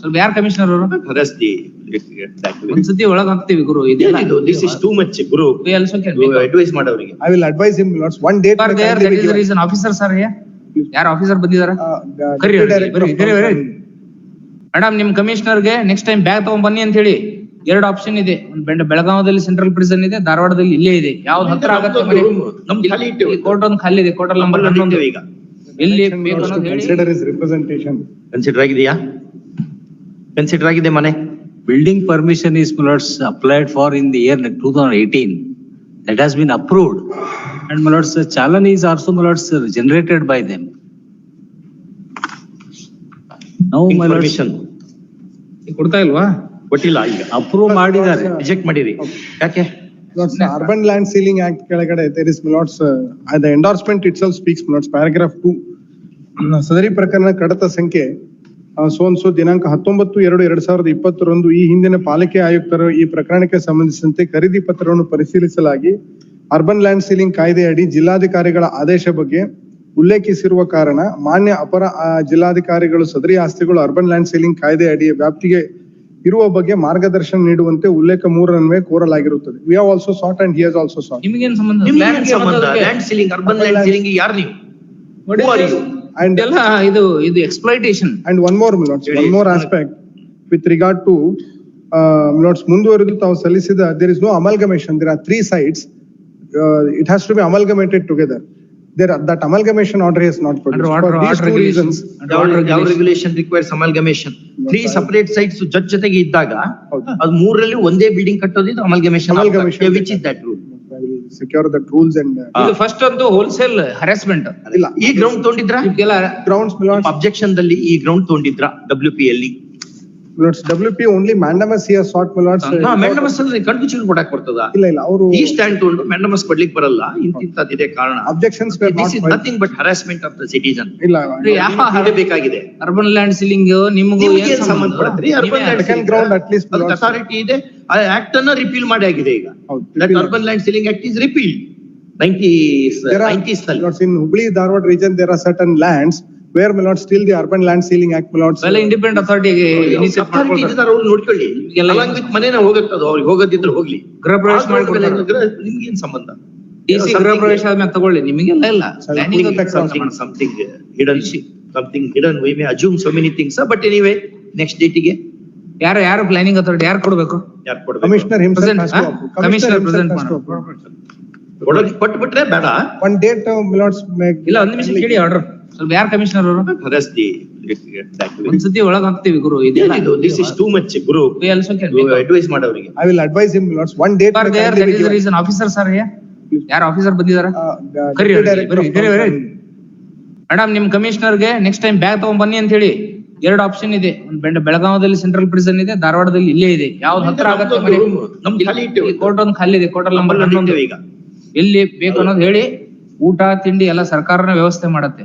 ಸ್ವಲ್ಪ ಯಾರ್ ಕಮಿಷನರ್ ಅವರು? the. ಒಂದ್ಸತಿ ಒಳಗ್ ಹಾಕ್ತಿವಿ ಗುರು ಇದೆಲ್ಲ ದಿಸ್ ಇಸ್ ಟೂ ಮಚ್ ಗುರು. We also can make a- advise ಮಾಡವ್ರಿಗೆ I will advise him, Lords, one date. For there, that is the reason. Officer sir here? ಯಾರು ಆಫೀಸರ್ ಬಂದಿದಾರ? Uh, ಕರಿ. ಮೇಡಮ್ ನಿಮ್ ಕಮಿಷನರ್ಗೆ ನೆಕ್ಸ್ಟ್ ಟೈಮ್ ಬ್ಯಾಗ್ ತಗೊಂಡ್ ಬನ್ನಿ ಅಂತ ಹೇಳಿ ಎರಡು ಆಪ್ಷನ್ ಇದೆ. ಒಂದ್ ಬೆಂಡ ಬೆಳಗಾವದಲ್ಲಿ ಸೆಂಟ್ರಲ್ ಪ್ರಿಸನ್ ಇದೆ ಧಾರವಾಡದಲ್ಲಿ ಇಲ್ಲೇ ಇದೆ. ಯಾವ್ದು ಹತ್ರ ಆಗತ್ತೆ ಮನೆ ನಮ್ದು ಖಾಲಿ ಇಟ್ಟಿವಿ. ಕೋರ್ಟ್ ಒಂದು. ಖಾಲಿ ಇದೆ ಕೋರ್ಟ್ ನಂಬರ್ ಈಗ. ಎಲ್ಲಿ ಬೇಕು ಅನ್ನೋದು ಹೇಳಿ. Consider his representation. ಕನ್ಸಿಡರ್ ಆಗಿದೆಯಾ? ಕನ್ಸಿಡರ್ ಆಗಿದೆ ಮನೆ. Building permission is milords applied for in the year two thousand eighteen that has been approved and milords challan is also milords generated by them ಕೊಡ್ತಾ ಇಲ್ವಾ? ಕೊಟ್ಟಿಲ್ಲ ಈಗ. ಅಪ್ರೂವ್ ಮಾಡಿದ್ದಾರೆ. Reject ಮಾಡಿರಿ. ಯಾಕೆ? ಅರ್ಬನ್ ಲ್ಯಾಂಡ್ ಸೀಲಿಂಗ್ ಆಕ್ಟ್ ಕೆಳಗಡೆ there is milords ಅದ endorsement it's speaks milords paragraph two ಸದರಿ ಪ್ರಕರಣ ಕಡತ ಸಂಖ್ಯೆ ಸೋ ಸೋ ದಿನಾಂಕ ಹತ್ತೊಂಬತ್ತು ಎರಡು ಎರಡ್ ಸಾವಿರದ ಇಪ್ಪತ್ತರಂದು ಈ ಹಿಂದಿನ ಪಾಲಿಕೆ ಆಯುಕ್ತರು ಈ ಪ್ರಕರಣಕ್ಕೆ ಸಂಬಂಧಿಸಿದಂತೆ ಖರೀದಿ ಪತ್ರವನ್ನು ಪರಿಶೀಲಿಸಲಾಗಿ ಅರ್ಬನ್ ಲ್ಯಾಂಡ್ ಸೀಲಿಂಗ್ ಕಾಯ್ದೆ ಅಡಿ ಜಿಲ್ಲಾಧಿಕಾರಿಗಳ ಆದೇಶ ಬಗ್ಗೆ ಉಲ್ಲೇಖಿಸಿರುವ ಕಾರಣ ಮಾನ್ಯ ಅಪರ ಜಿಲ್ಲಾಧಿಕಾರಿಗಳು ಸದರಿ ಆಸ್ತಿಗಳು ಅರ್ಬನ್ ಲ್ಯಾಂಡ್ ಸೀಲಿಂಗ್ ಕಾಯ್ದೆ ಅಡಿಯ ವ್ಯಾಪ್ತಿಗೆ ಇರುವ ಬಗ್ಗೆ ಮಾರ್ಗದರ್ಶನ ನೀಡುವಂತೆ ಉಲ್ಲೇಖ ಮೂರನ್ವೇ ಕೋರಲಾಗಿರುತ್ತದೆ. We have also sought and he has also sought ನಿಮ್ಗೆ ಸಂಬಂಧ? ಸಂಬಂಧ? Land ceiling urban land ceiling ಯಾರು ನೀವು? And- ಇದೆಲ್ಲ ಇದು ಇದು exploitation And one more, my lords, one more aspect with regard to, uh, my lords, ಮುಂದುವರೆದು ತಾವು ಸಲ್ಲಿಸಿದ, there is no amalgamation, there are three sites. Uh, it has to be amalgamated together. There, are- that amalgamation order is not produced. Underwater For these order two regulations. reasons, Underwater ಯಾವ regulation. Regulation requires amalgamation three separate sites ಜೊತೆ ಜೊತೆಗೆ ಇದ್ದಾಗ ಹೌದು. ಅದು ಮೂರರಲ್ಲಿ ಒಂದೇ building ಕಟ್ಟೋದು ಇದು amalgamation Amalgamation. Which is that rule secure the rules and, uh. ಇದು ಫಸ್ಟ್ ಅಂತೂ ಹೋಲ್ಸೇಲ್ ಹರಾಸ್ಮೆಂಟ್ ಇಲ್ಲ, ಈ ಗ್ರೌಂಡ್ ತೊಗೊಂಡಿದ್ರ? my lords, ಅಬ್ಜೆಕ್ಷನ್ ದಲ್ಲಿ ಈ ಗ್ರೌಂಡ್ ತೊಗೊಂಡಿದ್ರ? ಡಬ್ಲ್ಯೂ ಪಿ ಅಲ್ಲಿ my W P only mandamus here short uh, mandamus ಅಂದ್ರೆ ಕಣ್ಣು ಚಿಲ್ ಕೊಡಕ್ ಬರ್ತದ? ಇಲ್ಲ, ಇಲ್ಲ, ಅವರು ಈ ಸ್ಟ್ಯಾಂಡ್ ತಗೊಂಡು ಮ್ಯಾಂಡಮಸ್ ಕೊಡ್ಲಿಕ್ಕೆ ಬರಲ್ಲ. ಇಂತಿಂತದಿದೆ ಕಾರಣ. Objections were this not is. Nothing but harassment of the citizen ಇಲ್ಲ, ಯಾವ ಬೇಕಾಗಿದೆ ಅರ್ಬನ್ ಲ್ಯಾಂಡ್ ಸೀಲಿಂಗ್ ನಿಮಗೂ ಏನ್ ಸಂಬಂಧ? ಪಡುತ್ತೆ? Urban land land ground ground at least, my lords. Authority ಇದೆ. ಆ ಆಕ್ಟ್ ಅನ್ನ ರಿಪೀಲ್ ಮಾಡಿ ಆಗಿದೆ ಈಗ. That repeal. Urban land ceiling act is repeal nineties ನೈಂಟೀಸ್ನಲ್ಲಿ. Hubli in Hubli there region, there are certain lands where milord not still the urban land ceiling act milord ಎಲ್ಲ independent authority ನೋಡ್ಕೊಳ್ಳಿ. ಮನೇನ ಹೋಗತ್ತದು ಅವ್ರಿಗೆ ಹೋಗದಿದ್ರೆ ಹೋಗ್ಲಿ. ಗೃಹ ಪ್ರವೇಶ ನಿಮ್ಗೆ ಸಂಬಂಧ? ಟಿಸಿ ತಗೊಳ್ಳಿ. ನಿಮಗೆಲ್ಲ something hidden hidden why may assume so many things but anyway next ಡೇಟಿಗೆ ಯಾರು ಯಾರು ಪ್ಲಾನಿಂಗ್ ಅಥಾರಿಟಿ ಯಾರು ಕೊಡ್ಬೇಕು? ಯಾರು ಕೊಡ್ಬೇಕು? ಕಮಿಷನರ್ ಹಿಮ್ಸೆಲ್ಫ್ ಕಮಿಷನರ್ ಪ್ರೆಸೆಂಟ್ ಮಾಡ್ಬೇಕು ಕೊಟ್ಟು ಬಿಟ್ರೆ ಬೇಡ. ಒಂದು ಡೇಟ್ ಮಿಲಾಟ್ಸ್ ಇಲ್ಲ ಒಂದು ನಿಮಿಷ ಕೇಳಿ ಆರ್ಡರ್ ಸ್ವಲ್ಪ ಯಾರು ಕಮಿಷನರ್ ಅವರು? harass the ಒಂದ್ಸತಿ ಒಳಗ್ ಹಾಕ್ತಿವಿ ಗುರು ಇದೆಲ್ಲ ದಿಸ್ ಇಸ್ ಟೂ ಮಚ್ ಗುರು. We also can make advise ಮಾಡವ್ರಿಗೆ. I will advise him, lords, one date. There, that is the reason. Officer sir? ಯಾರು ಆಫೀಸರ್ ಬಂದಿದಾರ? ಕರಿ. ಮೇಡಮ್ ನಿಮ್ ಕಮಿಷನರ್ಗೆ ನೆಕ್ಸ್ಟ್ ಟೈಮ್ ಬ್ಯಾಗ್ ತಗೊಂಡ್ ಬನ್ನಿ ಅಂತ ಹೇಳಿ ಎರಡು ಆಪ್ಷನ್ ಇದೆ. ಒಂದ್ ಬೆಂಡ ಬೆಳಗಾವದಲ್ಲಿ ಸೆಂಟ್ರಲ್ ಪ್ರಿಸನ್ ಇದೆ ಧಾರವಾಡದಲ್ಲಿ ಇಲ್ಲೇ ಇದೆ. ಯಾವ್ದು ಹತ್ರ ಆಗತ್ತೆ ನಮ್ದು ಖಾಲಿ ಇಟ್ಟಿವಿ. ಕೋರ್ಟ್ ಒಂದು ಖಾಲಿ ಇದೆ ಕೋರ್ಟ್ ನಂಬರ್ ಹನ್ನೊಂದು ಈಗ. ಎಲ್ಲಿ ಬೇಕು ಅನ್ನೋದು ಹೇಳಿ ಊಟ ತಿಂಡಿ ಎಲ್ಲ ಸರ್ಕಾರನ ವ್ಯವಸ್ಥೆ ಮಾಡತ್ತೆ.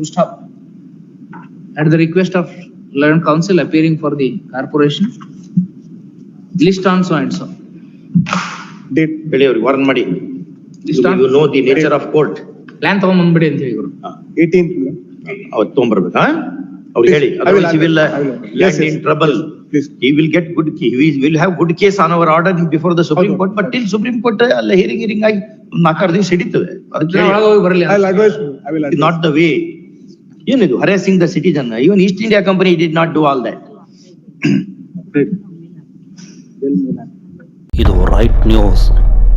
to stop. At the request of learned counsel appearing for the corporation, list on so and so. Date, ಹೇಳಿ ಅವ್ರಿಗೆ ವಾರ್ನ್ ಮಾಡಿ List on, you know the nature of court plan ತಗೊಂಡ್ ಬಂದ್ಬಿಡಿ ಅಂತ ಹೇಳಿ ಗುರು. eighteenth, my lord. ಅವತ್ತು ತೊಗೊಂಬರ್ಬೇಕಾ ಅವ್ರಿಗೆ ಹೇಳಿ I will otherwise he will uh, I will. Yes, land yes. in trouble Please. he will get good he will have good case on our order before the supreme ಹೌದು. court but till supreme court uh, ಅಲ್ಲ ಹಿರಿಂಗ್ ಹಿರಿಂಗ್ ಆಗಿ ಒಂದ್ ನಾಲ್ಕಾರು ದಿವಸ ಹಿಡಿತದೆ ಅದಕ್ಕೆ ಜನ ಒಳಗ್ ಹೋಗಿ ಬರ್ಲಿ ಅಂತ. I'll advise, I will advise. Not the way ಏನಿದು harassing the citizen even East India Company did not do all that ಇದು ರೈಟ್ ನ್ಯೂಸ್